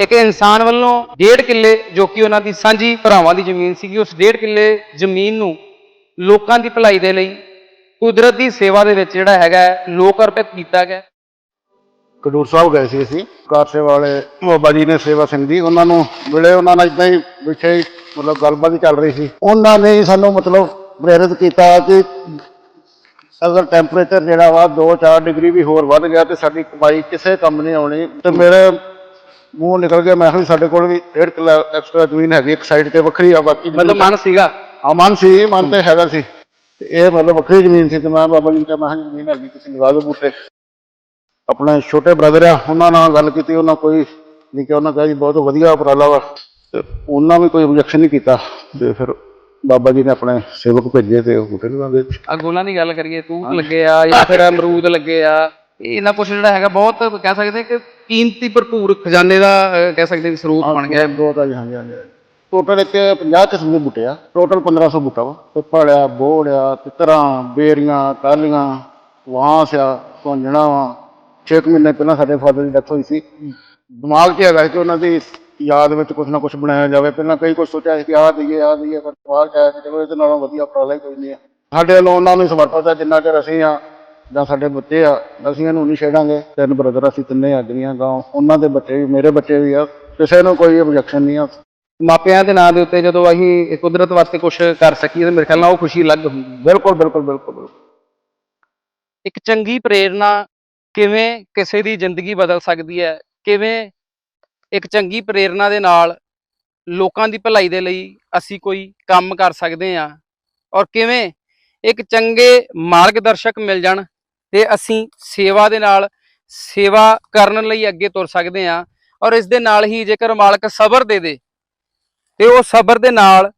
ਇੱਕ ਇਨਸਾਨ ਵੱਲੋਂ ਡੇਢ ਕਿੱਲੇ ਜੋ ਕਿ ਉਹਨਾਂ ਦੀ ਸਾਂਝੀ ਭਰਾਵਾਂ ਦੀ ਜ਼ਮੀਨ ਸੀਗੀ, ਉਸ ਡੇਢ ਕਿੱਲੇ ਜ਼ਮੀਨ ਨੂੰ ਲੋਕਾਂ ਦੀ ਭਲਾਈ ਦੇ ਲਈ ਕੁਦਰਤ ਦੀ ਸੇਵਾ ਦੇ ਵਿੱਚ ਜਿਹੜਾ ਹੈਗਾ ਲੋਕ ਅਰਪਿਤ ਕੀਤਾ ਗਿਆ। ਖਡੂਰ ਸਾਹਿਬ ਗਏ ਸੀ ਅਸੀਂ। ਕਾਰ ਸੇਵਾ ਵਾਲੇ ਬਾਬਾ ਜੀ ਨੇ ਸੇਵਾ ਸਿੰਘ ਜੀ, ਉਹਨਾਂ ਨੂੰ ਮਿਲੇ ਉਹਨਾਂ ਨਾਲ ਇਦਾਂ ਹੀ ਵਿਸ਼ੇ ਮਤਲਬ ਗੱਲਬਾਤ ਚੱਲ ਰਹੀ ਸੀ। ਉਹਨਾਂ ਨੇ ਸਾਨੂੰ ਮਤਲਬ ਪ੍ਰੇਰਿਤ ਕੀਤਾ ਕਿ ਅਗਰ ਟੈਂਪਰੇਚਰ ਜਿਹੜਾ ਵਾ 2-4 ਡਿਗਰੀ ਵੀ ਹੋਰ ਵੱਧ ਗਿਆ ਤੇ ਸਾਡੀ ਕਮਾਈ ਕਿਸੇ ਕੰਮ ਨਹੀਂ ਆਉਣੀ। ਤੇ ਮੇਰੇ ਮੂੰਹ ਨਿਕਲ ਗਿਆ ਮੈਂ ਕਿਹਾ ਵੀ ਸਾਡੇ ਕੋਲ ਵੀ 1.5 ਕਿੱਲਾ ਐਕਸਟਰਾ ਜ਼ਮੀਨ ਹੈਗੀ ਇੱਕ ਸਾਈਡ ਤੇ ਵੱਖਰੀ ਆ ਬਾਕੀ ਮਤਲਬ ਮਨ ਸੀਗਾ? ਹਾਂ ਮਨ ਸੀ ਮਨ ਤੇ ਹੈਗਾ ਸੀ। ਤੇ ਇਹ ਮਤਲਬ ਵੱਖਰੀ ਜ਼ਮੀਨ ਸੀ ਤੇ ਮੈਂ ਬਾਬਾ ਜੀ ਨੂੰ ਕਿਹਾ ਮੈਂ ਕਿਹਾ ਜ਼ਮੀਨ ਹੈਗੀ ਤੁਸੀਂ ਦਿਓ ਬੂਟੇ। ਆਪਣੇ ਛੋਟੇ ਬ੍ਰਦਰ ਆ ਉਹਨਾਂ ਨਾਲ ਗੱਲ ਕੀਤੀ ਉਹਨਾਂ ਕੋਈ ਨਹੀਂ ਕਿ ਉਹਨਾਂ ਕਿਹਾ ਜੀ ਬਹੁਤ ਵਧੀਆ ਉਪਰਾਲਾ ਵਾ। ਤੇ ਉਹਨਾਂ ਵੀ ਕੋਈ ਆਬਜੈਕਸ਼ਨ ਨਹੀਂ ਕੀਤਾ। ਤੇ ਫਿਰ ਬਾਬਾ ਜੀ ਨੇ ਆਪਣੇ ਸੇਵਕ ਭੇਜੇ ਤੇ ਉਹ ਬੂਟੇ ਲਗਾਉਂਦੇ ਆ ਗੋਲਾਂ ਦੀ ਗੱਲ ਕਰੀਏ ਤੂਤ ਲੱਗੇ ਆ ਜਾਂ ਫਿਰ ਅਮਰੂਦ ਲੱਗੇ ਆ ਇਹ ਇਹਨਾਂ ਕੁਛ ਜਿਹੜਾ ਹੈਗਾ ਬਹੁਤ ਕਹਿ ਸਕਦੇ ਕਿ ਕੀਮਤੀ ਭਰਪੂਰ ਖਜ਼ਾਨੇ ਦਾ ਅਹ, ਕਹਿ ਸਕਦੇ ਵੀ ਸਰੋਤ ਬਣ ਗਿਆ। ਹੈ। ਦੋ ਤਾਂ ਜੀ ਹਾਂਜੀ ਹਾਂਜੀ ਟੋਟਲ ਇੱਕ 50 ਕਿਸਮ ਦੇ ਬੂਟੇ ਆ। ਟੋਟਲ 1500 ਬੂਟਾ ਵਾ। ਪਿੱਪਲ ਆ ਬੋੜ ਆ ਤਿੱਤਰਾਂ ਬੇਰੀਆਂ ਟਾਲੀਆਂ ਵਾਂਸ ਆ ਧੁੰਜਣਾ ਵਾ। 6 ਮਹੀਨੇ ਪਹਿਲਾਂ ਸਾਡੇ ਫਾਦਰ ਦੀ ਡੈਥ ਹੋਈ ਸੀ। ਦਿਮਾਗ 'ਚ ਹੈਗਾ ਸੀ ਕਿ ਉਹਨਾਂ ਦੀ ਯਾਦ ਵਿੱਚ ਕੁਝ ਨਾ ਕੁਝ ਬਣਾਇਆ ਜਾਵੇ। ਪਹਿਲਾਂ ਕਈ ਕੁਝ ਸੋਚਿਆ ਸੀ ਕਿ ਆਹ ਦਈਏ ਆਹ ਦਈਏ ਪਰ ਦਿਮਾਗ 'ਚ ਆਇਆ ਕਿ ਚਲੋ ਇਹਦੇ ਨਾਲੋਂ ਵਧੀਆ ਉਪਰਾਲਾ ਹੀ ਕੋਈ ਨਹੀਂ ਆ। ਸਾਡੇ ਵੱਲੋਂ ਉਹਨਾਂ ਨੂੰ ਹੀ ਸਮਰਪਿਤ ਆ ਜਿੰਨਾ ਚਿਰ ਅਸੀਂ ਆ ਜਾਂ ਸਾਡੇ ਬੱਚੇ ਆ ਅਸੀਂ ਇਹਨੂੰ ਨਹੀਂ ਛੇੜਾਂਗੇ। ਤਿੰਨ ਬ੍ਰਦਰ ਅਸੀਂ ਤਿੰਨੇ ਆਦਮੀਆਂ ਗਾਂ ਉਹਨਾਂ ਦੇ ਬੱਚੇ ਵੀ ਮੇਰੇ ਬੱਚੇ ਵੀ ਆ। ਕਿਸੇ ਨੂੰ ਕੋਈ ਆਬਜੈਕਸ਼ਨ ਨਹੀਂ ਆ। ਮਾਪਿਆਂ ਦੇ ਨਾਂ ਦੇ ਉੱਤੇ ਜਦੋਂ ਅਸੀਂ ਕੁਦਰਤ ਵਾਸਤੇ ਕੁਝ ਕਰ ਸਕੀਏ ਤਾਂ ਮੇਰੇ ਖਿਆਲ ਨਾਲ ਉਹ ਖੁਸ਼ੀ ਅਲੱਗ ਹੁੰਦੀ ਬਿਲਕੁਲ ਬਿਲਕੁਲ ਬਿਲਕੁਲ। ਇੱਕ ਚੰਗੀ ਪ੍ਰੇਰਣਾ ਕਿਵੇਂ ਕਿਸੇ ਦੀ ਜ਼ਿੰਦਗੀ ਬਦਲ ਸਕਦੀ ਹੈ? ਕਿਵੇਂ ਇੱਕ ਚੰਗੀ ਪ੍ਰੇਰਣਾ ਦੇ ਨਾਲ ਲੋਕਾਂ ਦੀ ਭਲਾਈ ਦੇ ਲਈ ਅਸੀਂ ਕੋਈ ਕੰਮ ਕਰ ਸਕਦੇ ਹਾਂ? ਔਰ ਕਿਵੇਂ ਇੱਕ ਚੰਗੇ ਮਾਰਗਦਰਸ਼ਕ ਮਿਲ ਜਾਣ? ਤੇ ਅਸੀਂ ਸੇਵਾ ਦੇ ਨਾਲ ਸੇਵਾ ਕਰਨ ਲਈ ਅੱਗੇ ਤੁਰ ਸਕਦੇ ਹਾਂ ਔਰ ਇਸ ਦੇ ਨਾਲ ਹੀ ਜੇਕਰ ਮਾਲਕ ਸਬਰ ਦੇ ਦੇ ਤੇ ਉਹ ਸਬਰ ਦੇ ਨਾਲ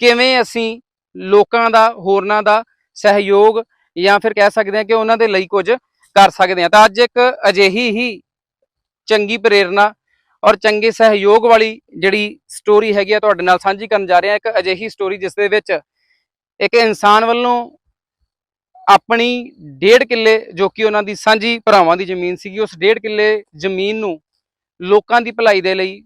ਕਿਵੇਂ ਅਸੀਂ ਲੋਕਾਂ ਦਾ, ਹੋਰਨਾਂ ਦਾ ਸਹਿਯੋਗ ਜਾਂ ਫਿਰ ਕਹਿ ਸਕਦੇ ਹਾਂ ਕਿ ਉਹਨਾਂ ਦੇ ਲਈ ਕੁਝ ਕਰ ਸਕਦੇ ਹਾਂ। ਤਾਂ ਅੱਜ ਇੱਕ ਅਜਿਹੀ ਹੀ ਚੰਗੀ ਪ੍ਰੇਰਣਾ ਔਰ ਚੰਗੇ ਸਹਿਯੋਗ ਵਾਲੀ ਜਿਹੜੀ ਸਟੋਰੀ ਹੈਗੀ ਆ, ਤੁਹਾਡੇ ਨਾਲ ਸਾਂਝੀ ਕਰਨ ਜਾ ਰਹੇ ਹਾਂ ਇੱਕ ਅਜਿਹੀ ਸਟੋਰੀ ਜਿਸ ਦੇ ਵਿੱਚ ਇੱਕ ਇਨਸਾਨ ਵੱਲੋਂ ਆਪਣੀ ਡੇਢ ਕਿੱਲੇ ਜੋ ਕਿ ਉਹਨਾਂ ਦੀ ਸਾਂਝੀ ਭਰਾਵਾਂ ਦੀ ਜ਼ਮੀਨ ਸੀਗੀ, ਉਸ ਡੇਢ ਕਿੱਲੇ ਜ਼ਮੀਨ ਨੂੰ ਲੋਕਾਂ ਦੀ ਭਲਾਈ ਦੇ ਲਈ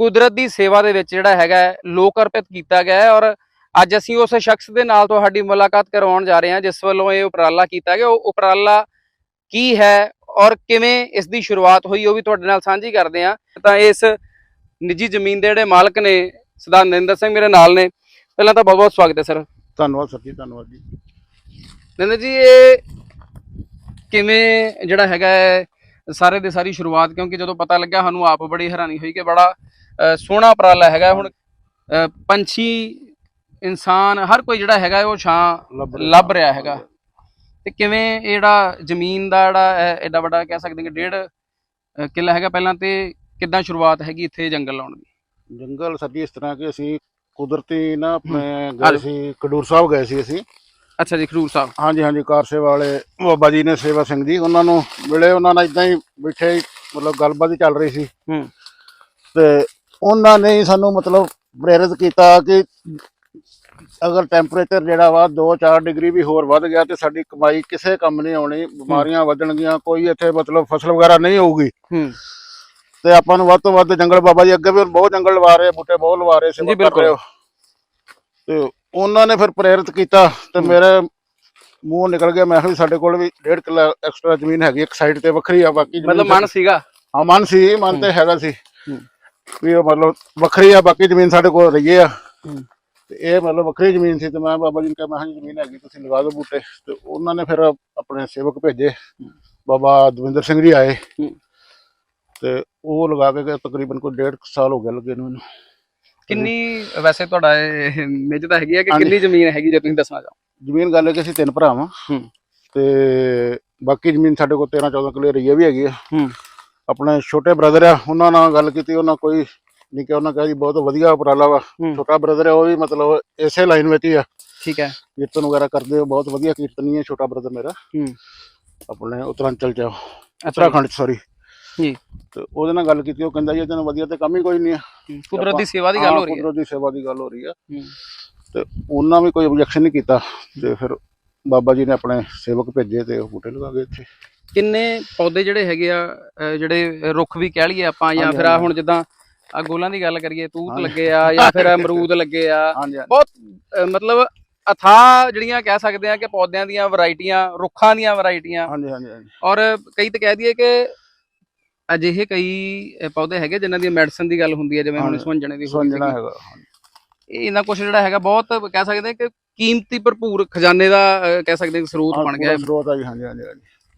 ਕੁਦਰਤ ਦੀ ਸੇਵਾ ਦੇ ਵਿੱਚ ਜਿਹੜਾ ਹੈਗਾ ਲੋਕ ਅਰਪਿਤ ਕੀਤਾ ਗਿਆ ਹੈ ਔਰ ਅੱਜ ਅਸੀਂ ਉਸ ਸ਼ਖਸ ਦੇ ਨਾਲ ਤੁਹਾਡੀ ਮੁਲਾਕਾਤ ਕਰਵਾਉਣ ਜਾ ਰਹੇ ਹਾਂ, ਜਿਸ ਵੱਲੋਂ ਇਹ ਉਪਰਾਲਾ ਕੀਤਾ ਗਿਆ। ਉਹ ਉਪਰਾਲਾ ਕੀ ਹੈ ਔਰ ਕਿਵੇਂ ਇਸ ਦੀ ਸ਼ੁਰੂਆਤ ਹੋਈ, ਉਹ ਵੀ ਤੁਹਾਡੇ ਨਾਲ ਸਾਂਝੀ ਕਰਦੇ ਹਾਂ। ਤਾਂ ਇਸ ਨਿੱਜੀ ਜ਼ਮੀਨ ਦੇ ਜਿਹੜੇ ਮਾਲਕ ਨੇ, ਸਰਦਾਰ ਨਰਿੰਦਰ ਸਿੰਘ ਮੇਰੇ ਨਾਲ ਨੇ। ਪਹਿਲਾਂ ਤਾਂ ਬਹੁਤ ਬਹੁਤ ਸਵਾਗਤ ਹੈ, ਸਰ। ਧੰਨਵਾਦ, ਸਰ ਜੀ, ਧੰਨਵਾਦ ਜੀ। ਨਰਿੰਦਰ ਜੀ ਇਹ ਕਿਵੇਂ ਜਿਹੜਾ ਹੈਗਾ ਹੈ ਸਾਰੇ ਦੇ ਸਾਰੀ ਸ਼ੁਰੂਆਤ? ਕਿਉਂਕਿ ਜਦੋਂ ਪਤਾ ਲੱਗਾ ਸਾਨੂੰ ਆਪ ਬੜੀ ਹੈਰਾਨੀ ਹੋਈ ਕਿ ਬੜਾ ਅ, ਸੋਹਣਾ ਉਪਰਾਲਾ ਹੈਗਾ ਹੁਣ ਅ, ਪੰਛੀ ਇਨਸਾਨ ਹਰ ਕੋਈ ਜਿਹੜਾ ਹੈਗਾ ਹੈ ਉਹ ਛਾਂ ਲੱਭ ਰਿਹਾ। ਲੱਭ ਰਿਹਾ ਹੈਗਾ। ਤੇ ਕਿਵੇਂ ਇਹ ਜਿਹੜਾ ਜ਼ਮੀਨ ਦਾ ਜਿਹੜਾ ਹੈ, ਐਡਾ ਵੱਡਾ ਕਹਿ ਸਕਦੇ ਕਿ ਡੇਢ ਅ, ਕਿੱਲਾ ਹੈਗਾ ਪਹਿਲਾਂ ਤੇ ਕਿੱਦਾਂ ਸ਼ੁਰੂਆਤ ਹੈਗੀ ਇੱਥੇ ਜੰਗਲ ਲਾਉਣ ਦੀ? ਜੰਗਲ ਸਰ ਜੀ ਇਸ ਤਰ੍ਹਾਂ ਕਿ ਅਸੀਂ ਕੁਦਰਤੀ ਨਾ ਆਪਣੇ ਗਏ। ਸੀ ਖਡੂਰ ਸਾਹਿਬ ਗਏ ਸੀ ਅਸੀਂ। ਅੱਛਾ ਜੀ ਖਡੂਰ ਸਾਹਿਬ। ਹਾਂਜੀ ਹਾਂਜੀ ਕਾਰ ਸੇਵਾ ਵਾਲੇ ਬਾਬਾ ਜੀ ਨੇ ਸੇਵਾ ਸਿੰਘ ਜੀ ਉਹਨਾਂ ਨੂੰ ਮਿਲੇ ਉਹਨਾਂ ਨਾਲ ਇਦਾਂ ਹੀ ਬੈਠੇ ਮਤਲਬ ਗੱਲਬਾਤ ਚੱਲ ਰਹੀ ਸੀ। ਹੂੰ। ਤੇ ਉਹਨਾਂ ਨੇ ਹੀ ਸਾਨੂੰ ਮਤਲਬ ਪ੍ਰੇਰਿਤ ਕੀਤਾ ਕਿ ਅਗਰ ਟੈਂਪਰੇਚਰ ਜਿਹੜਾ ਵਾ 2-4 ਡਿਗਰੀ ਵੀ ਹੋਰ ਵੱਧ ਗਿਆ ਤੇ ਸਾਡੀ ਕਮਾਈ ਕਿਸੇ ਕੰਮ ਨਹੀਂ ਆਉਣੀ ਬਿਮਾਰੀਆਂ ਵਧਣਗੀਆਂ ਕੋਈ ਇੱਥੇ ਮਤਲਬ ਫਸਲ ਵਗੈਰਾ ਨਹੀਂ ਹੋਊਗੀ। ਹੂੰ। ਤੇ ਆਪਾਂ ਨੂੰ ਵੱਧ ਤੋਂ ਵੱਧ ਜੰਗਲ ਬਾਬਾ ਜੀ ਅੱਗੇ ਵੀ ਬਹੁਤ ਜੰਗਲ ਲਵਾ ਰਹੇ ਬੂਟੇ ਬਹੁਤ ਲਵਾ ਰਹੇ ਸੇਵਾ ਜੀ, ਕਰ ਬਿਲਕੁਲ। ਰਹੇ ਹੋ। ਤੇ ਉਹਨਾਂ ਨੇ ਫਿਰ ਪ੍ਰੇਰਿਤ ਕੀਤਾ ਤੇ ਮੇਰੇ ਮੂੰਹ ਨਿਕਲ ਗਿਆ। ਮੈਂ ਕਿਹਾ ਵੀ ਸਾਡੇ ਕੋਲ ਵੀ 1.5 ਕਿੱਲਾ ਐਕਸਟਰਾ ਜ਼ਮੀਨ ਹੈਗੀ ਇੱਕ ਸਾਈਡ ਤੇ ਵੱਖਰੀ ਆ ਬਾਕੀ ਜ਼ਮੀਨ ਮਤਲਬ ਮਨ ਸੀਗਾ? ਹਾਂ ਮਨ ਸੀ ਮਨ ਤੇ ਹੈਗਾ ਸੀ ਹੂੰ। ਵੀ ਉਹ ਮਤਲਬ ਵੱਖਰੀ ਆ ਬਾਕੀ ਜ਼ਮੀਨ ਸਾਡੇ ਕੋਲ ਰਹੀ ਆ। ਹੂੰ। ਤੇ ਇਹ ਮਤਲਬ ਵੱਖਰੀ ਜ਼ਮੀਨ ਸੀ ਤੇ ਮੈਂ ਬਾਬਾ ਜੀ ਨੂੰ ਕਿਹਾ ਮੈਂ ਜੀ ਜ਼ਮੀਨ ਹੈਗੀ ਤੁਸੀਂ ਲਗਾ ਦਿਓ ਬੂਟੇ। ਤੇ ਉਹਨਾਂ ਨੇ ਫਿਰ ਆਪਣੇ ਸੇਵਕ ਭੇਜੇ। ਬਾਬਾ ਦਵਿੰਦਰ ਸਿੰਘ ਜੀ ਆਏ। ਹੂੰ। ਤੇ ਉਹ ਲਗਾ ਕੇ ਗਏ ਤਕਰੀਬਨ ਕੋਈ ਡੇਢ ਕੁ ਸਾਲ ਹੋ ਗਏ ਲੱਗੇ ਨੂੰ ਮੈਨੂੰ ਕਿੰਨੀ ਵੈਸੇ ਤੁਹਾਡਾ ਇਹ ਨਿੱਜ ਤਾਂ ਹੈਗੀ ਹੈ ਕਿ। ਕਿੰਨੀ ਜ਼ਮੀਨ ਹੈਗੀ ਜੇ ਤੁਸੀਂ ਦੱਸਣਾ ਚਾਹੋ? ਜ਼ਮੀਨ ਗੱਲ ਹੈ ਕਿ ਅਸੀਂ ਤਿੰਨ ਭਰਾ ਵਾਂ। ਹੂੰ। ਤੇ ਬਾਕੀ ਜ਼ਮੀਨ ਸਾਡੇ ਕੋਲ 13 14 ਕਿੱਲੇ ਰਹੀ ਵੀ ਹੈਗੀ ਆ। ਹੂੰ। ਆਪਣੇ ਛੋਟੇ ਬ੍ਰਦਰ ਆ ਉਹਨਾਂ ਨਾਲ ਗੱਲ ਕੀਤੀ ਉਹਨਾਂ ਕੋਈ ਨਹੀਂ ਕਿ ਉਹਨਾਂ ਕਿਹਾ ਜੀ ਬਹੁਤ ਵਧੀਆ ਉਪਰਾਲਾ ਵਾ। ਛੋਟਾ ਬ੍ਰਦਰ ਹੈ ਉਹ ਵੀ ਮਤਲਬ ਇਸੇ ਲਾਈਨ ਵਿੱਚ ਹੀ ਆ। ਠੀਕ ਹੈ। ਕੀਰਤਨ ਵਗੈਰਾ ਕਰਦੇ ਹੋ ਬਹੁਤ ਵਧੀਆ ਕੀਰਤਨੀ ਹੈ ਛੋਟਾ ਬ੍ਰਦਰ ਮੇਰਾ। ਹੂੰ। ਆਪਣੇ ਉੱਤਰਾਂਚਲ ਚ ਆ, ਉੱਤਰਾਖੰਡ ਸੌਰੀ ਜੀ। ਤੇ ਉਹਦੇ ਨਾਲ ਗੱਲ ਕੀਤੀ ਉਹ ਕਹਿੰਦਾ ਜੀ ਤੈਨੂੰ ਵਧੀਆ ਤੇ ਕੰਮ ਹੀ ਕੋਈ ਨਹੀਂ ਆ। ਕੁਦਰਤ ਦੀ ਸੇਵਾ ਦੀ ਗੱਲ ਹੋ ਰਹੀ ਹੈ। ਕੁਦਰਤ ਦੀ ਸੇਵਾ ਦੀ ਗੱਲ ਹੋ ਰਹੀ ਹੂੰ। ਤੇ ਉਹਨਾਂ ਵੀ ਕੋਈ ਆਬਜੈਕਸ਼ਨ ਨਹੀਂ ਕੀਤਾ ਤੇ ਫਿਰ ਬਾਬਾ ਜੀ ਨੇ ਆਪਣੇ ਸੇਵਕ ਭੇਜੇ ਤੇ ਉਹ ਬੂਟੇ ਲਗਾ ਗਏ ਇੱਥੇ। ਕਿੰਨੇ ਪੌਦੇ ਜਿਹੜੇ ਹੈਗੇ ਆ ਜਿਹੜੇ ਰੁੱਖ ਵੀ ਕਹਿ ਲਈਏ ਆਪਾਂ ਜਾਂ ਫਿਰ ਆ। ਹੁਣ ਜਿੱਦਾਂ ਆ ਗੋਲਾਂ ਦੀ ਗੱਲ ਕਰੀਏ ਤੂਤ। ਲੱਗੇ ਆ ਜਾਂ ਫਿਰ ਅਮਰੂਦ ਲੱਗੇ ਆ। ਬਹੁਤ ਮਤਲਬ ਅਥਾ ਜਿਹੜੀਆਂ ਕਹਿ ਸਕਦੇ ਆ ਕਿ ਪੌਦਿਆਂ ਦੀਆਂ ਵੈਰਾਈਟੀਆਂ ਰੁੱਖਾਂ ਦੀਆਂ ਵੈਰਾਈਟੀਆਂ ਹਾਂਜੀ ਹਾਂਜੀ ਹਾਂਜੀ। ਔਰ ਕਈ ਤਾਂ ਕਹਿ ਦਈਏ ਕਿ ਅਜਿਹੇ ਕਈ ਪੌਦੇ ਹੈਗੇ ਜਿਨ੍ਹਾਂ ਦੀ ਮੈਡੀਸਨ ਦੀ ਗੱਲ ਹੁੰਦੀ ਹੈ ਜਿਵੇਂ ਹੁਣ ਹਾਂਜੀ। ਸੁੰਜਣੇ ਦੀ ਹੋਈ। ਹੈਗਾ ਇਹ ਇਹਨਾਂ ਕੁਝ ਜਿਹੜਾ ਹੈਗਾ ਬਹੁਤ ਕਹਿ ਸਕਦੇ ਕਿ ਕੀਮਤੀ ਭਰਪੂਰ ਖਜ਼ਾਨੇ ਦਾ ਕਹਿ ਸਕਦੇ ਸਰੋਤ ਬਣ ਗਿਆ ਹੈ। ਸਰੋਤ ਆ ਜੀ ਹਾਂਜੀ ਹਾਂਜੀ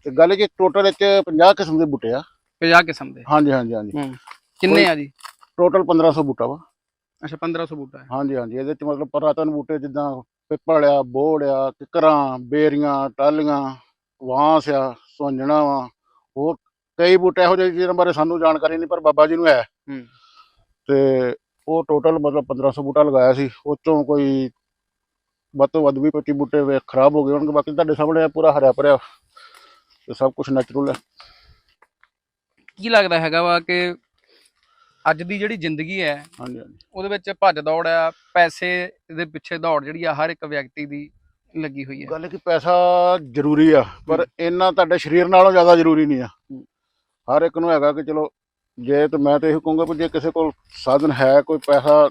ਤੇ ਗੱਲ ਜੀ ਟੋਟਲ ਇੱਥੇ 50 ਕਿਸਮ ਦੇ ਬੂਟੇ ਆ। 50 ਕਿਸਮ ਦੇ। ਹਾਂਜੀ ਹਾਂਜੀ ਹਾਂਜੀ। ਕਿੰਨੇ ਆ ਜੀ? ਟੋਟਲ 1500 ਬੂਟਾ ਵਾ। ਅੱਛਾ 1500 ਬੂਟਾ ਹੈ। ਹਾਂਜੀ ਹਾਂਜੀ ਇਹਦੇ ਚ ਮਤਲਬ ਪੁਰਾਤਨ ਬੂਟੇ ਜਿੱਦਾਂ ਪਿੱਪਲ ਆ ਬੋੜ ਆ ਕਿਕਰਾਂ ਬੇਰੀਆਂ ਟਾਲੀਆਂ ਵਾਂਸ ਆ ਸੁੰਜਣਾ ਵਾ ਹੋਰ ਕਈ ਬੂਟੇ ਇਹੋ ਜਿਹੇ ਜਿਹਨਾਂ ਬਾਰੇ ਸਾਨੂੰ ਜਾਣਕਾਰੀ ਨਹੀਂ ਪਰ ਬਾਬਾ ਜੀ ਨੂੰ ਹੈ। ਹੂੰ। ਤੇ ਉਹ ਟੋਟਲ ਮਤਲਬ 1500 ਬੂਟਾ ਲਗਾਇਆ ਸੀ। ਉਹ ਚੋਂ ਕੋਈ ਵੱਧ ਤੋਂ ਵੱਧ ਵੀ 25 ਬੂਟੇ ਵੇ ਖਰਾਬ ਹੋ ਗਏ ਹੋਣਗੇ। ਬਾਕੀ ਤੁਹਾਡੇ ਸਾਹਮਣੇ ਪੂਰਾ ਹਰਿਆ ਭਰਿਆ। ਤੇ ਸਭ ਕੁਝ ਨੈਚੁਰਲ ਹੈ। ਕੀ ਲੱਗਦਾ ਹੈਗਾ ਵਾ ਕਿ ਅੱਜ ਦੀ ਜਿਹੜੀ ਜ਼ਿੰਦਗੀ ਹੈ ਹਾਂਜੀ ਹਾਂਜੀ। ਉਹਦੇ ਵਿੱਚ ਭੱਜ ਦੌੜ ਆ ਪੈਸੇ ਦੇ ਪਿੱਛੇ ਦੌੜ ਜਿਹੜੀ ਆ ਹਰ ਇੱਕ ਵਿਅਕਤੀ ਦੀ ਲੱਗੀ ਹੋਈ ਹੈ। ਗੱਲ ਕਿ ਪੈਸਾ ਜ਼ਰੂਰੀ ਆ ਪਰ ਇੰਨਾ ਤੁਹਾਡੇ ਸਰੀਰ ਨਾਲੋਂ ਜ਼ਿਆਦਾ ਜ਼ਰੂਰੀ ਨਹੀਂ ਆ। ਹਰ ਇੱਕ ਨੂੰ ਹੈਗਾ ਕਿ ਚਲੋ ਜੇ ਤੇ ਮੈਂ ਤੇ ਇਹ ਕਹੂੰਗਾ ਕਿ ਜੇ ਕਿਸੇ ਕੋਲ ਸਾਧਨ ਹੈ ਕੋਈ ਪੈਸਾ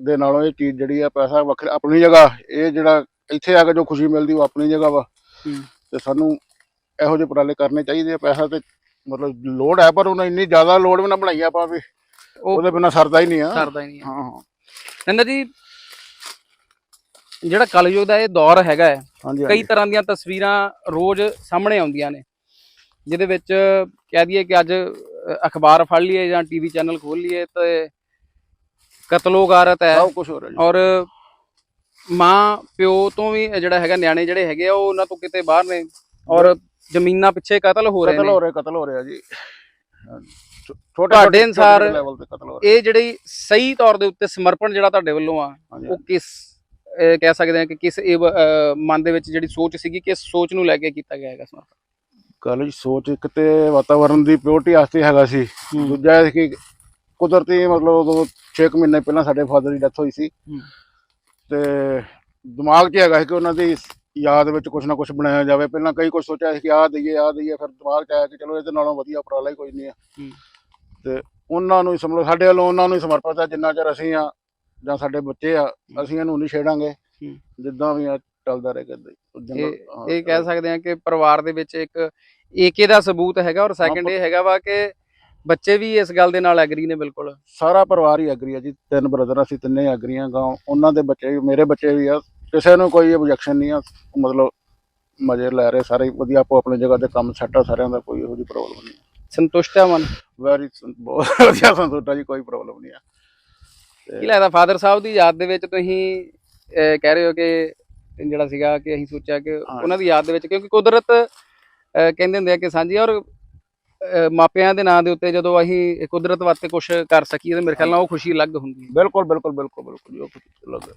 ਦੇ ਨਾਲੋਂ ਇਹ ਚੀਜ਼ ਜਿਹੜੀ ਆ ਪੈਸਾ ਵੱਖਰੀ ਆਪਣੀ ਜਗ੍ਹਾ ਇਹ ਜਿਹੜਾ ਇੱਥੇ ਆ ਕੇ ਜੋ ਖੁਸ਼ੀ ਮਿਲਦੀ ਉਹ ਆਪਣੀ ਜਗ੍ਹਾ ਵਾ। ਤੇ ਸਾਨੂੰ ਇਹੋ ਜਿਹੇ ਉਪਰਾਲੇ ਕਰਨੇ ਚਾਹੀਦੇ ਆ ਪੈਸਾ ਤੇ ਮਤਲਬ ਲੋੜ ਹੈ ਪਰ ਉਹਨਾਂ ਇੰਨੀ ਜ਼ਿਆਦਾ ਲੋੜ ਵੀ ਨਾ ਬਣਾਈ ਆਪਾਂ ਵੀ ਉਹ ਉਹਦੇ ਬਿਨਾ ਸਰਦਾ ਹੀ ਨਹੀਂ ਆ। ਸਰਦਾ ਹੀ ਨਹੀਂ ਹੈ ਹਾਂ। ਨੰਦਾ ਜੀ ਜਿਹੜਾ ਕਲਯੁਗ ਦਾ ਇਹ ਦੌਰ ਹੈਗਾ ਹੈ ਕਈ ਤਰ੍ਹਾਂ ਦੀਆਂ ਤਸਵੀਰਾਂ ਰੋਜ਼ ਸਾਹਮਣੇ ਆਉਂਦੀਆਂ ਨੇ। ਜਿਹਦੇ ਵਿੱਚ ਕਹਿ ਦਈਏ ਕਿ ਅੱਜ ਅਖਬਾਰ ਫੜ ਲਈਏ ਜਾਂ ਟੀਵੀ ਚੈਨਲ ਖੋਲ ਲਈਏ ਤੇ ਕਤਲੋ ਗਾਰਤ ਹੈ। ਸਭ ਕੁਝ ਹੋ ਰਿਹਾ ਜੀ। ਔਰ ਮਾਂ ਪਿਓ ਤੋਂ ਵੀ ਜਿਹੜਾ ਹੈਗਾ ਨਿਆਣੇ ਜਿਹੜੇ ਹੈਗੇ ਆ ਉਹ ਉਹਨਾਂ ਤੋਂ ਕਿਤੇ ਬਾਹਰ ਨੇ। ਔਰ ਜ਼ਮੀਨਾਂ ਪਿੱਛੇ ਕਤਲ ਹੋ ਰਹੇ ਕਤਲ ਹੋ ਰਿਹਾ ਕਤਲ ਹੋ ਰਿਹਾ ਜੀ। ਛੋਟੇ ਤੁਹਾਡੇ ਅਨੁਸਾਰ ਇਹ ਜਿਹੜੀ ਸਹੀ ਤੌਰ ਦੇ ਉੱਤੇ ਸਮਰਪਣ ਜਿਹੜਾ ਤੁਹਾਡੇ ਵੱਲੋਂ ਆ ਉਹ ਕਿਸ ਕਹਿ ਸਕਦੇ ਆ ਕਿ ਕਿਸ ਮਨ ਦੇ ਵਿੱਚ ਜਿਹੜੀ ਸੋਚ ਸੀਗੀ ਕਿਸ ਸੋਚ ਨੂੰ ਲੈ ਕੇ ਕੀਤਾ ਗਿਆ ਹੈਗਾ ਸਮਰਪਣ? ਗੱਲ ਜੀ ਸੋਚ ਇੱਕ ਤੇ ਵਾਤਾਵਰਣ ਦੀ ਪਿਓਰਟੀ ਵਾਸਤੇ ਹੈਗਾ ਸੀ। ਦੂਜਾ ਇਹ ਕਿ ਕੁਦਰਤੀ ਮਤਲਬ ਉਦੋਂ 6 ਮਹੀਨੇ ਪਹਿਲਾਂ ਸਾਡੇ ਫਾਦਰ ਦੀ ਡੈਥ ਹੋਈ ਸੀ। ਤੇ ਦਿਮਾਗ 'ਚ ਹੈਗਾ ਸੀ ਕਿ ਉਹਨਾਂ ਦੀ ਯਾਦ ਵਿੱਚ ਕੁਝ ਨਾ ਕੁਝ ਬਣਾਇਆ ਜਾਵੇ ਪਹਿਲਾਂ ਕਈ ਕੁਝ ਸੋਚਿਆ ਸੀ ਕਿ ਆਹ ਦਈਏ ਆਹ ਦਈਏ ਫਿਰ ਦਿਮਾਗ 'ਚ ਆਇਆ ਕਿ ਚਲੋ ਇਹਦੇ ਨਾਲੋਂ ਵਧੀਆ ਉਪਰਾਲਾ ਹੀ ਕੋਈ ਨਹੀਂ ਆ। ਤੇ ਉਹਨਾਂ ਨੂੰ ਹੀ ਸਮਝੋ ਸਾਡੇ ਵੱਲੋਂ ਉਹਨਾਂ ਨੂੰ ਹੀ ਸਮਰਪਿਤ ਆ ਜਿੰਨਾ ਚਿਰ ਅਸੀਂ ਆ ਜਾਂ ਸਾਡੇ ਬੱਚੇ ਆ ਅਸੀਂ ਇਹਨੂੰ ਨਹੀਂ ਛੇੜਾਂਗੇ। ਜਿੱਦਾਂ ਵੀ ਆ ਚੱਲਦਾ ਰਹੇ ਕਰਦੇ ਇਹ ਇਹ ਕਹਿ ਸਕਦੇ ਆ ਕਿ ਪਰਿਵਾਰ ਦੇ ਵਿੱਚ ਇੱਕ ਏਕੇ ਦਾ ਸਬੂਤ ਹੈਗਾ ਔਰ ਸੈਕੰਡ ਇਹ ਹੈਗਾ ਵਾ ਕਿ ਬੱਚੇ ਵੀ ਇਸ ਗੱਲ ਦੇ ਨਾਲ ਐਗਰੀ ਨੇ ਬਿਲਕੁਲ। ਸਾਰਾ ਪਰਿਵਾਰ ਹੀ ਐਗਰੀ ਆ ਜੀ। ਤਿੰਨ ਬ੍ਰਦਰ ਅਸੀਂ ਤਿੰਨੇ ਐਗਰੀ ਆ ਗਾਂ। ਉਹਨਾਂ ਦੇ ਬੱਚੇ ਵੀ ਮੇਰੇ ਬੱਚੇ ਵੀ ਆ। ਕਿਸੇ ਨੂੰ ਕੋਈ ਆਬਜੈਕਸ਼ਨ ਨਹੀਂ ਆ। ਮਤਲਬ ਮਜ਼ੇ ਲੈ ਰਹੇ ਸਾਰੇ ਵਧੀਆ ਆਪੋ ਆਪਣੀ ਜਗ੍ਹਾ ਤੇ ਕੰਮ ਸੈੱਟ ਆ ਸਾਰਿਆਂ ਦਾ ਕੋਈ ਇਹੋ ਜਿਹੀ ਪ੍ਰੋਬਲਮ ਨਹੀਂ ਸੰਤੁਸ਼ਟ ਹੈ ਮਨ? ਵੈਰੀ ਬਹੁਤ ਵਧੀਆ ਸੰਤੁਸ਼ਟ ਆ ਜੀ ਕੋਈ ਪ੍ਰੋਬਲਮ ਨਹੀਂ ਆ। ਕੀ ਲੱਗਦਾ ਫਾਦਰ ਸਾਹਿਬ ਦੀ ਯਾਦ ਦੇ ਵਿੱਚ ਤੁਸੀਂ ਕਹਿ ਰਹੇ ਹੋ ਕਿ ਜਿਹੜਾ ਸੀਗਾ ਕਿ ਅਸੀਂ ਸੋਚਿਆ ਕਿ। ਉਹਨਾਂ ਦੀ ਯਾਦ ਦੇ ਵਿੱਚ ਕਿਉਂਕਿ ਕੁਦਰਤ ਕਹਿੰਦੇ ਹੁੰਦੇ ਆ ਕਿ ਸਾਂਝੀ ਔਰ ਮਾਪਿਆਂ ਦੇ ਨਾਂ ਦੇ ਉੱਤੇ ਜਦੋਂ ਅਸੀਂ ਕੁਦਰਤ ਵਾਸਤੇ ਕੁਝ ਕਰ ਸਕੀਏ ਤੇ ਮੇਰੇ ਖਿਆਲ ਨਾਲ ਉਹ ਖੁਸ਼ੀ ਅਲੱਗ ਹੁੰਦੀ ਹੈ। ਬਿਲਕੁਲ ਬਿਲਕੁਲ ਬਿਲਕੁਲ ਬਿਲਕੁਲ ਜੀ ਉਹ ਲੱਗ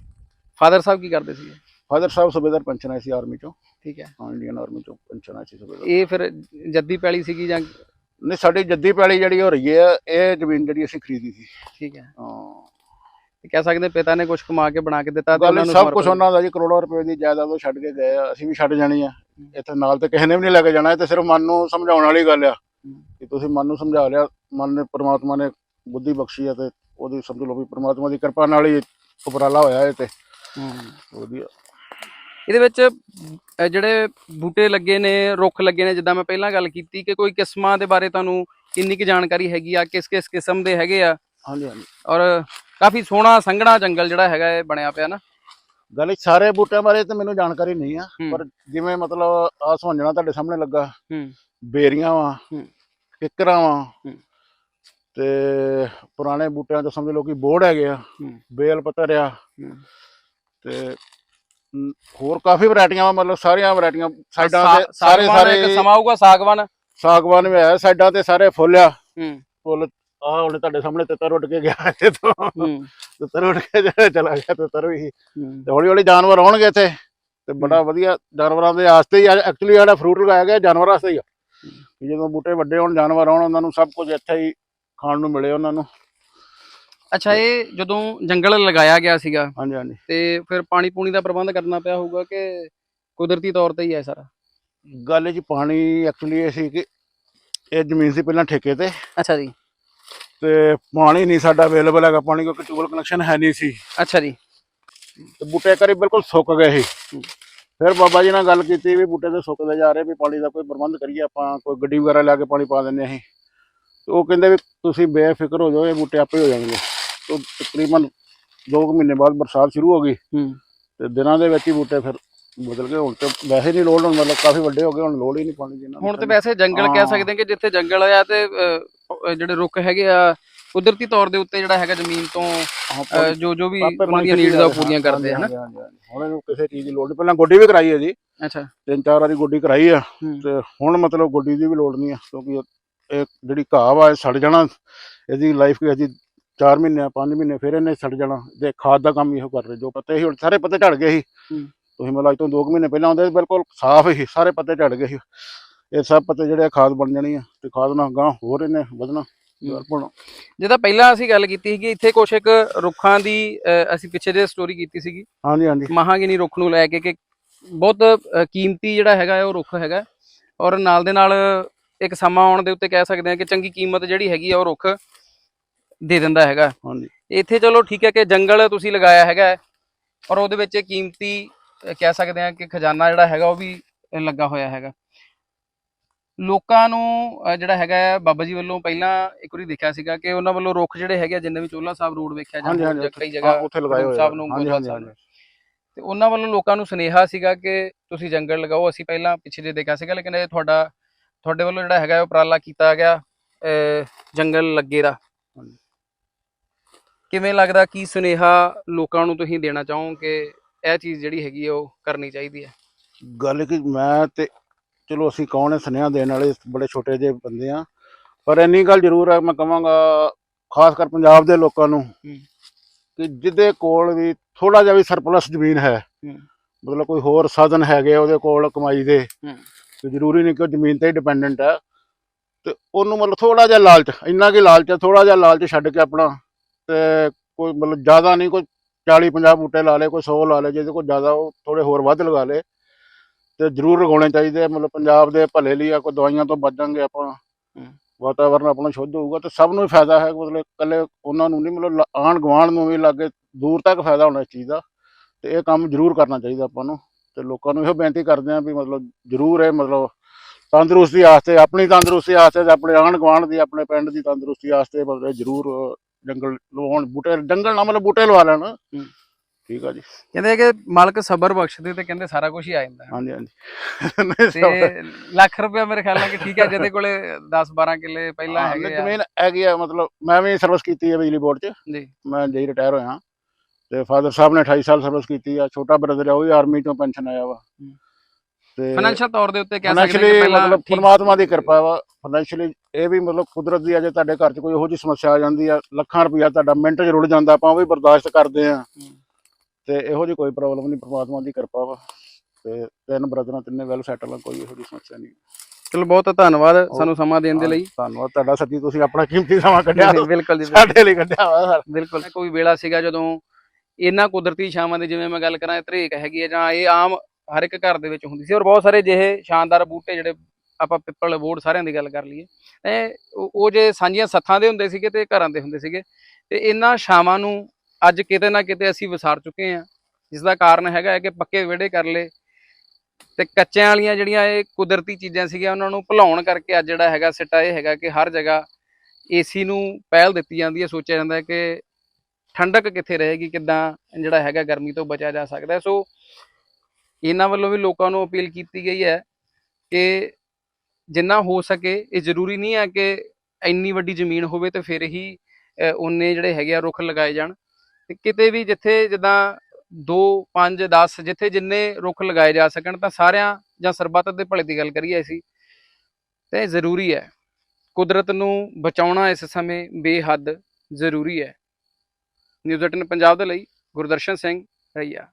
ਫਾਦਰ ਸਾਹਿਬ ਕੀ ਕਰਦੇ ਸੀ ਫਾਦਰ ਸਾਹਿਬ ਸੂਬੇਦਾਰ ਪੈਨਸ਼ਨ ਆਈ ਸੀ ਆਰਮੀ ਚੋਂ। ਠੀਕ ਹੈ। ਹਾਂ ਇੰਡੀਅਨ ਆਰਮੀ ਚੋਂ ਪੈਨਸ਼ਨ ਆਈ ਸੀ ਸੂਬੇਦਾਰ ਇਹ ਫਿਰ ਜੱਦੀ ਪੈਲੀ ਸੀਗੀ ਜਾਂ ਨਹੀਂ ਸਾਡੀ ਜੱਦੀ ਪੈਲੀ ਜਿਹੜੀ ਹੋ ਰਹੀ ਹੈ ਇਹ ਜ਼ਮੀਨ ਜਿਹੜੀ ਅਸੀਂ ਖਰੀਦੀ ਸੀ। ਠੀਕ ਹੈ। ਹਾਂ। ਤੇ ਕਹਿ ਸਕਦੇ ਪਿਤਾ ਨੇ ਕੁਝ ਕਮਾ ਕੇ ਬਣਾ ਕੇ ਦਿੱਤਾ ਤੇ ਉਹਨਾਂ ਨੂੰ ਸਭ ਕੁਝ ਉਹਨਾਂ ਦਾ ਜੀ ਕਰੋੜਾਂ ਰੁਪਏ ਦੀ ਜਾਇਦਾਦ ਉਹ ਛੱਡ ਕੇ ਗਏ ਆ ਅਸੀਂ ਵੀ ਛੱਡ ਜਾਣੀ ਆ। ਇੱਥੇ ਨਾਲ ਤੇ ਕਿਸੇ ਨੇ ਵੀ ਨਹੀਂ ਲੈ ਕੇ ਜਾਣਾ ਇਹ ਤੇ ਸਿਰਫ ਮਨ ਨੂੰ ਸਮਝਾਉਣ ਵਾਲੀ ਗੱਲ ਆ। ਕਿ ਤੁਸੀਂ ਮਨ ਨੂੰ ਸਮਝਾ ਲਿਆ ਮਨ ਨੇ ਪ੍ਰਮਾਤਮਾ ਨੇ ਬੁੱਧੀ ਬਖਸ਼ੀ ਆ ਤੇ ਉਹਦੀ ਸਮਝ ਲਓ ਵੀ ਪ੍ਰਮਾਤਮਾ ਦੀ ਕਿਰਪਾ ਨਾਲ ਹੀ ਉਪਰਾਲਾ ਹੋਇਆ ਇਹ ਤੇ। ਵਧੀਆ। ਇਹਦੇ ਵਿੱਚ ਜਿਹੜੇ ਬੂਟੇ ਲੱਗੇ ਨੇ ਰੁੱਖ ਲੱਗੇ ਨੇ ਜਿੱਦਾਂ ਮੈਂ ਪਹਿਲਾਂ ਗੱਲ ਕੀਤੀ ਕਿ ਕੋਈ ਕਿਸਮਾਂ ਦੇ ਬਾਰੇ ਤੁਹਾਨੂੰ ਕਿੰਨੀ ਕੁ ਜਾਣਕਾਰੀ ਹੈਗੀ ਆ ਕਿਸ ਕਿਸ ਕਿਸਮ ਦੇ ਹੈਗੇ ਆ? ਹਾਂਜੀ ਹਾਂਜੀ। ਔਰ ਕਾਫੀ ਸੋਹਣਾ ਸੰਘਣਾ ਜੰਗਲ ਜਿਹੜਾ ਹੈਗਾ ਇਹ ਬਣਿਆ ਪਿਆ ਨਾ ਗੱਲ ਸਾਰੇ ਬੂਟਿਆਂ ਬਾਰੇ ਤੇ ਮੈਨੂੰ ਜਾਣਕਾਰੀ ਨਹੀਂ ਆ। ਪਰ ਜਿਵੇਂ ਮਤਲਬ ਆ ਸੁਹੰਜਣਾ ਤੁਹਾਡੇ ਸਾਹਮਣੇ ਲੱਗਾ ਬੇਰੀਆਂ ਵਾ। ਕਿਕਰਾਂ ਵਾ। ਤੇ ਪੁਰਾਣੇ ਬੂਟਿਆਂ ਤੋਂ ਸਮਝ ਲਓ ਕਿ ਬੋੜ ਹੈਗੇ ਆ ਬੇਲ ਪੱਤਰ ਆ। ਤੇ ਹੋਰ ਕਾਫੀ ਵੈਰਾਈਟੀਆਂ ਵਾ ਮਤਲਬ ਸਾਰੀਆਂ ਵੈਰਾਈਟੀਆਂ ਸਾਈਡਾਂ ਤੇ ਸਾਰੇ ਇੱਕ ਸਾਰੇ ਸਮਾਂ ਆਊਗਾ ਸਾਗਵਾਨ ਸਾਗਵਾਨ ਵੀ ਹੈ ਸਾਈਡਾਂ ਤੇ ਸਾਰੇ ਫੁੱਲ ਆ ਫੁੱਲ ਆ ਹੁਣ ਤੁਹਾਡੇ ਸਾਹਮਣੇ ਤਿੱਤਰ ਉੱਡ ਕੇ ਗਿਆ ਤੋਂ। ਹੂੰ। ਤਿੱਤਰ ਉੱਡ ਕੇ ਜਿਹੜਾ ਚਲਾ ਗਿਆ ਤਿੱਤਰ ਵੀ। ਤੇ ਹੌਲੀ ਹੌਲੀ ਜਾਨਵਰ ਆਉਣਗੇ ਇੱਥੇ। ਤੇ ਬੜਾ ਵਧੀਆ ਜਾਨਵਰਾਂ ਦੇ ਆਸਤੇ ਹੀ ਐਕਚੁਅਲੀ ਜਿਹੜਾ ਫਰੂਟ ਲਗਾਇਆ ਗਿਆ ਜਾਨਵਰਾਂ ਵਾਸਤੇ ਹੀ ਆ। ਜਦੋਂ ਬੂਟੇ ਵੱਡੇ ਹੋਣ ਜਾਨਵਰ ਆਉਣ ਉਹਨਾਂ ਨੂੰ ਸਭ ਕੁਝ ਇੱਥੇ ਹੀ ਖਾਣ ਨੂੰ ਮਿਲੇ ਉਹਨਾਂ ਨੂੰ। ਅੱਛਾ ਇਹ ਜਦੋਂ ਜੰਗਲ ਲਗਾਇਆ ਗਿਆ ਸੀਗਾ ਹਾਂਜੀ ਹਾਂਜੀ। ਤੇ ਫਿਰ ਪਾਣੀ ਪੂਣੀ ਦਾ ਪ੍ਰਬੰਧ ਕਰਨਾ ਪਿਆ ਹੋਊਗਾ ਕਿ ਕੁਦਰਤੀ ਤੌਰ ਤੇ ਹੀ ਹੈ ਸਾਰਾ? ਗੱਲ 'ਚ ਪਾਣੀ ਐਕਚੁਅਲੀ ਇਹ ਸੀ ਕਿ ਇਹ ਜ਼ਮੀਨ ਸੀ ਪਹਿਲਾਂ ਠੇਕੇ ਤੇ। ਅੱਛਾ ਜੀ। ਤੇ ਪਾਣੀ ਨਹੀਂ ਸਾਡਾ ਅਵੇਲੇਬਲ ਹੈਗਾ ਪਾਣੀ ਕਿਉਂਕਿ ਟਿਊਬਲ ਕਨੈਕਸ਼ਨ ਹੈ ਨਹੀਂ ਸੀ। ਅੱਛਾ ਜੀ। ਤੇ ਬੂਟੇ ਕਰੀ ਬਿਲਕੁਲ ਸੁੱਕ ਗਏ ਸੀ। ਫਿਰ ਬਾਬਾ ਜੀ ਨਾਲ ਗੱਲ ਕੀਤੀ ਵੀ ਬੂਟੇ ਤੇ ਸੁੱਕਦੇ ਜਾ ਰਹੇ ਵੀ ਪਾਣੀ ਦਾ ਕੋਈ ਪ੍ਰਬੰਧ ਕਰੀਏ ਆਪਾਂ ਕੋਈ ਗੱਡੀ ਵਗੈਰਾ ਲਿਆ ਕੇ ਪਾਣੀ ਪਾ ਦਿੰਦੇ ਅਸੀਂ ਤੇ ਉਹ ਕਹਿੰਦੇ ਵੀ ਤੁਸੀਂ ਬੇਫਿਕਰ ਹੋ ਜਾਓ ਇਹ ਬੂਟੇ ਆਪੇ ਹੋ ਜਾਣਗੇ। ਤੇ ਤਕਰੀਬਨ 2 ਮਹੀਨੇ ਬਾਅਦ ਬਰਸਾਤ ਸ਼ੁਰੂ ਹੋ ਗਈ। ਤੇ ਦਿਨਾਂ ਦੇ ਵਿੱਚ ਹੀ ਬੂਟੇ ਫਿਰ ਬਦਲ ਗਏ। ਹੁਣ ਤੇ ਵੈਸੇ ਨਹੀਂ ਲੋੜ ਹੁਣ ਮਤਲਬ ਕਾਫੀ ਵੱਡੇ ਹੋ ਗਏ ਹੁਣ ਲੋੜ ਹੀ ਨਹੀਂ ਪਾਣੀ ਦੀ ਹੁਣ ਤੇ ਵੈਸੇ ਜੰਗਲ ਕਹਿ। ਸਕਦੇ ਕਿ ਜਿੱਥੇ ਜੰਗਲ ਆ ਤੇ ਜਿਹੜੇ ਰੁੱਖ ਹੈਗੇ ਆ ਕੁਦਰਤੀ ਤੌਰ ਦੇ ਉੱਤੇ ਜਿਹੜਾ ਹੈਗਾ ਜ਼ਮੀਨ ਤੋਂ ਹਾਂ, ਜੋ ਜੋ ਵੀ ਉਹਨਾਂ ਦੀਆਂ ਨੀਡਸ ਆ ਪੂਰੀਆਂ ਕਰਦੇ ਹਨਾ। ਹੁਣ ਇਹਨੂੰ ਕਿਸੇ ਚੀਜ਼ ਦੀ ਲੋੜ ਨਹੀਂ। ਪਹਿਲਾਂ ਗੋਡੀ ਵੀ ਕਰਾਈ ਹੈ ਜੀ। ਅੱਛਾ। ਤਿੰਨ ਚਾਰ ਵਾਰੀ ਗੋਡੀ ਕਰਾਈ ਆ। ਹੂੰ। ਤੇ ਹੁਣ ਮਤਲਬ ਗੋਡੀ ਦੀ ਵੀ ਲੋੜ ਨਹੀਂ ਆ ਕਿਉਂਕਿ ਇਹ ਜਿਹੜੀ ਘਾਹ ਵਾ ਇਹ ਸੜ ਜਾਣਾ। ਇਹਦੀ ਲਾਈਫ ਕੋਈ ਅਜੀ 4 ਮਹੀਨੇ 5 ਮਹੀਨੇ ਫਿਰ ਇਹਨੇ ਸੜ ਜਾਣਾ। ਤੇ ਖਾਦ ਦਾ ਕੰਮ ਇਹੋ ਕਰ ਰਹੇ ਜੋ ਪੱਤੇ ਸੀ ਹੁਣ ਸਾਰੇ ਪੱਤੇ ਝੜ ਗਏ ਸੀ। ਹੂੰ। ਤੁਸੀਂ ਮਤਲਬ ਅੱਜ ਤੋਂ 2 ਮਹੀਨੇ ਪਹਿਲਾਂ ਆਉਂਦੇ ਬਿਲਕੁਲ ਸਾਫ਼ ਸੀ ਸਾਰੇ ਪੱਤੇ ਝੜ ਗਏ ਸੀ। ਇਹ ਸਭ ਪੱਤੇ ਜਿਹੜੇ ਆ ਖਾਦ ਬਣ ਜਾਣੀ ਆ ਤੇ ਖਾਦ ਨਾਲ ਗਾਂ ਹੋਰ ਇਹਨੇ ਵਧਣਾ ਜਿਹਦਾ ਪਹਿਲਾਂ ਅਸੀਂ ਗੱਲ ਕੀਤੀ ਸੀਗੀ ਇੱਥੇ ਕੁਛ ਇੱਕ ਰੁੱਖਾਂ ਦੀ ਅਸੀਂ ਪਿੱਛੇ ਜੇ ਸਟੋਰੀ ਕੀਤੀ ਸੀਗੀ। ਹਾਂਜੀ ਹਾਂਜੀ। ਮਹਾਗਿਨੀ ਰੁੱਖ ਨੂੰ ਲੈ ਕੇ ਕਿ ਬਹੁਤ ਕੀਮਤੀ ਜਿਹੜਾ ਹੈਗਾ ਉਹ ਰੁੱਖ ਹੈਗਾ ਔਰ ਨਾਲ ਦੇ ਨਾਲ ਇੱਕ ਸਮਾਂ ਆਉਣ ਦੇ ਉੱਤੇ ਕਹਿ ਸਕਦੇ ਹਾਂ ਕਿ ਚੰਗੀ ਕੀਮਤ ਜਿਹੜੀ ਹੈਗੀ ਆ ਉਹ ਰੁੱਖ ਦੇ ਦਿੰਦਾ ਹੈਗਾ। ਹਾਂਜੀ। ਇੱਥੇ ਚਲੋ ਠੀਕ ਹੈ ਕਿ ਜੰਗਲ ਤੁਸੀਂ ਲਗਾਇਆ ਹੈਗਾ ਔਰ ਉਹਦੇ ਵਿੱਚ ਕੀਮਤੀ ਕਹਿ ਸਕਦੇ ਹਾਂ ਕਿ ਖਜ਼ਾਨਾ ਜਿਹੜਾ ਹੈਗਾ ਉਹ ਵੀ ਲੱਗਾ ਹੋਇਆ ਹੈਗਾ। ਲੋਕਾਂ ਨੂੰ ਅਹ, ਜਿਹੜਾ ਹੈਗਾ ਹੈ, ਬਾਬਾ ਜੀ ਵੱਲੋਂ ਪਹਿਲਾਂ ਇੱਕ ਵਾਰੀ ਦੇਖਿਆ ਸੀਗਾ ਕਿ ਉਹਨਾਂ ਵੱਲੋਂ ਰੁੱਖ ਜਿਹੜੇ ਹੈਗੇ ਆ, ਜਿੰਨੇ ਵੀ ਚੋਲਾ ਸਾਹਿਬ ਰੋਡ ਵੇਖਿਆ ਹਾਂਜੀ ਜਾਂ ਹਾਂਜੀ ਕਈ ਜਗ੍ਹਾ ਉੱਥੇ ਲਗਾਏ ਹੋਏ ਆ। ਸਾਹਿਬ ਨੂੰ ਗੁਰਦੁਆਰਾ ਸਾਹਿਬ ਤੇ ਉਹਨਾਂ ਵੱਲੋਂ ਲੋਕਾਂ ਨੂੰ ਸੁਨੇਹਾ ਸੀਗਾ ਕਿ ਤੁਸੀਂ ਜੰਗਲ ਲਗਾਓ। ਅਸੀਂ ਪਹਿਲਾਂ ਪਿੱਛੇ ਜੇ ਦੇਖਿਆ ਸੀਗਾ ਲੇਕਿਨ ਇਹ ਤੁਹਾਡਾ ਤੁਹਾਡੇ ਵੱਲੋਂ ਜਿਹੜਾ ਹੈਗਾ ਹੈ, ਉਪਰਾਲਾ ਕੀਤਾ ਗਿਆ ਅਹ, ਜੰਗਲ ਲੱਗੇ ਦਾ ਹਾਂਜੀ। ਕਿਵੇਂ ਲੱਗਦਾ ਕੀ ਸੁਨੇਹਾ ਲੋਕਾਂ ਨੂੰ ਤੁਸੀਂ ਦੇਣਾ ਚਾਹੋ ਕਿ ਇਹ ਚੀਜ਼ ਜਿਹੜੀ ਹੈਗੀ ਹੈ ਉਹ ਕਰਨੀ ਚਾਹੀਦੀ ਹੈ। ਗੱਲ ਕਿ ਮੈਂ ਤੇ ਚਲੋ ਅਸੀਂ ਕੌਣ ਹੈ ਸੁਨੇਹਾ ਦੇਣ ਵਾਲੇ ਬੜੇ ਛੋਟੇ ਜਿਹੇ ਬੰਦੇ ਆ ਪਰ ਇੰਨੀ ਗੱਲ ਜ਼ਰੂਰ ਹੈ ਮੈਂ ਕਹਾਂਗਾ ਖਾਸ ਕਰ ਪੰਜਾਬ ਦੇ ਲੋਕਾਂ ਨੂੰ। ਕਿ ਜਿਹਦੇ ਕੋਲ ਵੀ ਥੋੜਾ ਜਿਹਾ ਵੀ ਸਰਪਲਸ ਜ਼ਮੀਨ ਹੈ। ਮਤਲਬ ਕੋਈ ਹੋਰ ਸਾਧਨ ਹੈਗੇ ਉਹਦੇ ਕੋਲ ਕਮਾਈ ਦੇ। ਤੇ ਜ਼ਰੂਰੀ ਨਹੀਂ ਕਿ ਉਹ ਜ਼ਮੀਨ ਤੇ ਹੀ ਡਿਪੈਂਡੈਂਟ ਹੈ ਤੇ ਉਹਨੂੰ ਮਤਲਬ ਥੋੜਾ ਜਿਹਾ ਲਾਲਚ ਇੰਨਾ ਕਿ ਲਾਲਚ ਹੈ ਥੋੜਾ ਜਿਹਾ ਲਾਲਚ ਛੱਡ ਕੇ ਆਪਣਾ ਤੇ ਕੋਈ ਮਤਲਬ ਜ਼ਿਆਦਾ ਨਹੀਂ ਕੋਈ 40 50 ਬੂਟੇ ਲਾ ਲੇ ਕੋਈ 100 ਲਾ ਲੇ ਜਿਹਦੇ ਕੋਲ ਜ਼ਿਆਦਾ ਉਹ ਥੋੜੇ ਹੋਰ ਵੱਧ ਲਗਾ ਲੇ ਤੇ ਜ਼ਰੂਰ ਲਗਾਉਣੇ ਚਾਹੀਦੇ ਆ ਮਤਲਬ ਪੰਜਾਬ ਦੇ ਭਲੇ ਲਈ ਆ ਕੋਈ ਦਵਾਈਆਂ ਤੋਂ ਬਚਾਂਗੇ ਆਪਾਂ। ਵਾਤਾਵਰਨ ਆਪਣਾ ਸ਼ੁੱਧ ਹੋਊਗਾ ਤੇ ਸਭ ਨੂੰ ਹੀ ਫਾਇਦਾ ਹੈ ਮਤਲਬ ਇਕੱਲੇ ਉਹਨਾਂ ਨੂੰ ਨਹੀਂ ਮਤਲਬ ਆਣ ਗੁਆਂਢ ਨੂੰ ਵੀ ਲਾਗੇ ਦੂਰ ਤੱਕ ਫਾਇਦਾ ਹੋਣਾ ਇਸ ਚੀਜ਼ ਦਾ। ਤੇ ਇਹ ਕੰਮ ਜ਼ਰੂਰ ਕਰਨਾ ਚਾਹੀਦਾ ਆਪਾਂ ਨੂੰ। ਤੇ ਲੋਕਾਂ ਨੂੰ ਇਹੋ ਬੇਨਤੀ ਕਰਦੇ ਆ ਵੀ ਮਤਲਬ ਜ਼ਰੂਰ ਇਹ ਮਤਲਬ ਤੰਦਰੁਸਤੀ ਵਾਸਤੇ ਆਪਣੀ ਤੰਦਰੁਸਤੀ ਵਾਸਤੇ ਤੇ ਆਪਣੇ ਆਣ ਗੁਆਂਢ ਦੀ ਆਪਣੇ ਪਿੰਡ ਦੀ ਤੰਦਰੁਸਤੀ ਵਾਸਤੇ ਮਤਲਬ ਜ਼ਰੂਰ ਜੰਗਲ ਲਵਾਉਣ ਬੂਟੇ ਜੰਗਲ ਨਾ ਮਤਲਬ ਬੂਟੇ ਲਵਾ ਲੈਣ। ਠੀਕ ਆ ਜੀ। ਕਹਿੰਦੇ ਕਿ ਮਾਲਕ ਸਬਰ ਬਖਸ਼ਦੇ ਤੇ ਕਹਿੰਦੇ ਸਾਰਾ ਕੁਝ ਹੀ ਆ ਜਾਂਦਾ। ਹਾਂਜੀ ਹਾਂਜੀ। ਤੇ ਲੱਖ ਰੁਪਇਆ ਮੇਰੇ ਖਿਆਲ ਨਾਲ ਕਿ ਠੀਕ ਹੈ ਜਿਹਦੇ ਕੋਲੇ 10 12 ਕਿੱਲੇ ਪਹਿਲਾਂ ਹੈਗੇ ਆ। ਜ਼ਮੀਨ ਹੈਗੀ ਆ ਮਤਲਬ ਮੈਂ ਵੀ ਸਰਵਿਸ ਕੀਤੀ ਹੈ ਬਿਜਲੀ ਬੋਰਡ 'ਚ। ਜੀ। ਮੈਂ ਜਈ ਰਿਟਾਇਰ ਹੋਇਆ। ਤੇ ਫਾਦਰ ਸਾਹਿਬ ਨੇ 28 ਸਾਲ ਸਰਵਿਸ ਕੀਤੀ ਆ। ਛੋਟਾ ਬ੍ਰਦਰ ਆ ਉਹ ਵੀ ਆਰਮੀ ਤੋਂ ਪੈਨਸ਼ਨ ਆਇਆ ਵਾ। ਤੇ ਫਾਈਨੈਂਸ਼ੀਅਲ ਤੌਰ ਦੇ ਉੱਤੇ ਕਹਿ ਸਕਦੇ ਕਿ ਪਹਿਲਾਂ ਮਤਲਬ ਪਰਮਾਤਮਾ ਦੀ ਕਿਰਪਾ ਵਾ। ਫਾਈਨੈਂਸ਼ੀਅਲੀ ਇਹ ਵੀ ਮਤਲਬ ਕੁਦਰਤ ਦੀ ਅਜੇ ਤੁਹਾਡੇ ਘਰ 'ਚ ਕੋਈ ਇਹੋ ਜਿਹੀ ਸਮੱਸਿਆ ਆ ਜਾਂਦੀ ਆ ਲੱਖਾਂ ਰੁਪਇਆ ਤੁਹਾਡਾ ਮਿੰਟ 'ਚ ਰੁੜ ਜਾਂਦਾ ਆਪਾਂ ਉਹ ਵੀ ਬਰਦਾਸ਼ਤ ਕਰਦੇ ਆ। ਤੇ ਇਹੋ ਜਿਹੀ ਕੋਈ ਪ੍ਰੋਬਲਮ ਨਹੀਂ ਪਰਮਾਤਮਾ ਦੀ ਕਿਰਪਾ ਵਾ। ਤੇ ਤਿੰਨ ਬ੍ਰਦਰਾਂ ਤਿੰਨੇ ਵੈਲ ਸੈਟਲ ਆ ਕੋਈ ਇਹੋ ਜਿਹੀ ਸਮੱਸਿਆ ਨਹੀਂ। ਚਲੋ ਬਹੁਤ ਧੰਨਵਾਦ ਸਾਨੂੰ ਸਮਾਂ ਦੇਣ ਦੇ ਲਈ। ਧੰਨਵਾਦ। ਤੁਹਾਡਾ ਸੱਚੀ ਤੁਸੀਂ ਆਪਣਾ ਕੀਮਤੀ ਸਮਾਂ ਕੱਢਿਆ। ਬਿਲਕੁਲ ਜੀ ਸਾਡੇ ਲਈ ਕੱਢਿਆ ਵਾ ਸਰ। ਬਿਲਕੁਲ। ਕੋਈ ਵੇਲਾ ਸੀਗਾ ਜਦੋਂ ਇਹਨਾਂ ਕੁਦਰਤੀ ਛਾਵਾਂ ਦੀ ਜਿਵੇਂ ਮੈਂ ਗੱਲ ਕਰਾਂ ਧਰੇਕ ਹੈਗੀ ਹੈ ਜਾਂ ਇਹ ਆਮ ਹਰ ਇੱਕ ਘਰ ਦੇ ਵਿੱਚ ਹੁੰਦੀ ਸੀ। ਔਰ ਬਹੁਤ ਸਾਰੇ ਜਿਹੇ ਸ਼ਾਨਦਾਰ ਬੂਟੇ ਜਿਹੜੇ ਆਪਾਂ ਪਿੱਪਲ ਬੋੜ ਸਾਰਿਆਂ ਦੀ ਗੱਲ ਕਰ ਲਈਏ। ਇਹ ਉਹ ਉਹ ਜੇ ਸਾਂਝੀਆਂ ਸੱਥਾਂ ਦੇ ਹੁੰਦੇ ਸੀਗੇ ਤੇ ਘਰਾਂ ਦੇ ਹੁੰਦੇ ਸੀਗੇ। ਤੇ ਇਹਨਾਂ ਛਾਵਾਂ ਨੂੰ ਅੱਜ ਕਿਤੇ ਨਾ ਕਿਤੇ ਅਸੀਂ ਵਿਸਾਰ ਚੁੱਕੇ ਹਾਂ। ਜਿਸ ਦਾ ਕਾਰਨ ਹੈਗਾ ਹੈ ਕਿ ਪੱਕੇ ਵਿਹੜੇ ਕਰ ਲਏ ਤੇ ਕੱਚਿਆਂ ਵਾਲੀਆਂ ਜਿਹੜੀਆਂ ਇਹ ਕੁਦਰਤੀ ਚੀਜ਼ਾਂ ਸੀਗੀਆਂ, ਉਹਨਾਂ ਨੂੰ ਭੁਲਾਉਣ ਕਰਕੇ ਅੱਜ ਜਿਹੜਾ ਹੈਗਾ ਸਿੱਟਾ ਇਹ ਹੈਗਾ ਕਿ ਹਰ ਜਗ੍ਹਾ ਏਸੀ ਨੂੰ ਪਹਿਲ ਦਿੱਤੀ ਜਾਂਦੀ ਹੈ। ਸੋਚਿਆ ਜਾਂਦਾ ਹੈ ਕਿ ਠੰਡਕ ਕਿੱਥੇ ਰਹੇਗੀ, ਕਿੱਦਾਂ ਜਿਹੜਾ ਹੈਗਾ ਗਰਮੀ ਤੋਂ ਬਚਿਆ ਜਾ ਸਕਦਾ ਸੋ ਇਹਨਾਂ ਵੱਲੋਂ ਵੀ ਲੋਕਾਂ ਨੂੰ ਅਪੀਲ ਕੀਤੀ ਗਈ ਹੈ ਕਿ ਜਿੰਨਾ ਹੋ ਸਕੇ, ਇਹ ਜ਼ਰੂਰੀ ਨਹੀਂ ਹੈ ਕਿ ਇੰਨੀ ਵੱਡੀ ਜ਼ਮੀਨ ਹੋਵੇ ਤੇ ਫਿਰ ਹੀ ਉਹਨੇ ਜਿਹੜੇ ਹੈਗੇ ਆ ਰੁੱਖ ਲਗਾਏ ਜਾਣ। ਤੇ ਕਿਤੇ ਵੀ ਜਿੱਥੇ ਜਿੱਦਾਂ 2 5 10 ਜਿੱਥੇ ਜਿੰਨੇ ਰੁੱਖ ਲਗਾਏ ਜਾ ਸਕਣ, ਤਾਂ ਸਾਰਿਆਂ ਜਾਂ ਸਰਬੱਤ ਦੇ ਭਲੇ ਦੀ ਗੱਲ ਕਰੀਏ ਅਸੀਂ, ਤੇ ਜ਼ਰੂਰੀ ਹੈ। ਕੁਦਰਤ ਨੂੰ ਬਚਾਉਣਾ ਇਸ ਸਮੇਂ ਬੇਹੱਦ ਜ਼ਰੂਰੀ ਹੈ। ਨਿਊਜ਼ 18 ਪੰਜਾਬ ਦੇ ਲਈ ਗੁਰਦਰਸ਼ਨ ਸਿੰਘ ਰਈਆ।